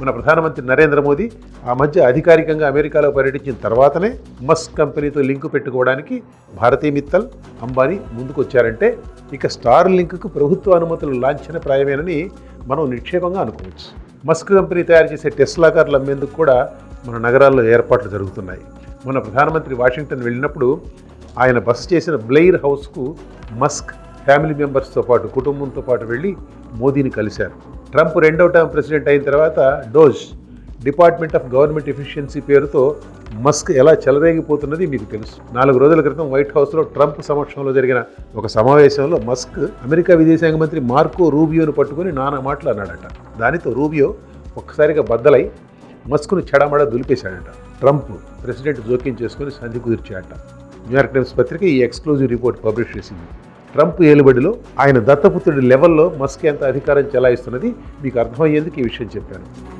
మన ప్రధానమంత్రి నరేంద్ర మోదీ ఆ మధ్య అధికారికంగా అమెరికాలో పర్యటించిన తర్వాతనే మస్క్ కంపెనీతో లింకు పెట్టుకోవడానికి భారతీయ మిత్తల్ అంబానీ ముందుకొచ్చారంటే ఇక స్టార్ లింక్కు ప్రభుత్వ అనుమతులు లాంఛన ప్రాయమేనని మనం నిక్షేపంగా అనుకోవచ్చు. మస్క్ కంపెనీ తయారు చేసే టెస్లా కార్లు అమ్మేందుకు కూడా మన నగరాల్లో ఏర్పాట్లు జరుగుతున్నాయి. మన ప్రధానమంత్రి వాషింగ్టన్ వెళ్ళినప్పుడు ఆయన బస చేసిన బ్లెయిర్ హౌస్కు మస్క్ ఫ్యామిలీ మెంబర్స్తో పాటు కుటుంబంతో పాటు వెళ్ళి మోదీని కలిశారు. ట్రంప్ రెండవ టర్మ్ ప్రెసిడెంట్ అయిన తర్వాత DOGE department of government efficiency పేరుతో మస్క్ ఎలా చెలరేగిపోతున్నది మీకు తెలుసు. నాలుగు రోజుల క్రితం వైట్ హౌస్లో ట్రంప్ సమక్షంలో జరిగిన ఒక సమావేశంలో మస్క్ అమెరికా విదేశాంగ మంత్రి మార్కో రూబియోను పట్టుకుని నానా మాటలు అన్నాడట. దానితో రూబియో ఒక్కసారిగా బద్దలై మస్క్ను చెడమడ దులిపేశాడట. ట్రంప్ ప్రెసిడెంట్ జోక్యం చేసుకుని సంధి కుదిర్చాడట. న్యూయార్క్ టైమ్స్ పత్రిక ఈ ఎక్స్క్లూజివ్ రిపోర్ట్ పబ్లిష్ చేసింది. ట్రంప్ ఏలుబడిలో ఆయన దత్తపుత్రుడి లెవెల్లో మస్క్ ఎంత అధికారం చెలాయిస్తున్నది మీకు అర్థమయ్యేందుకు ఈ విషయం చెప్పాను.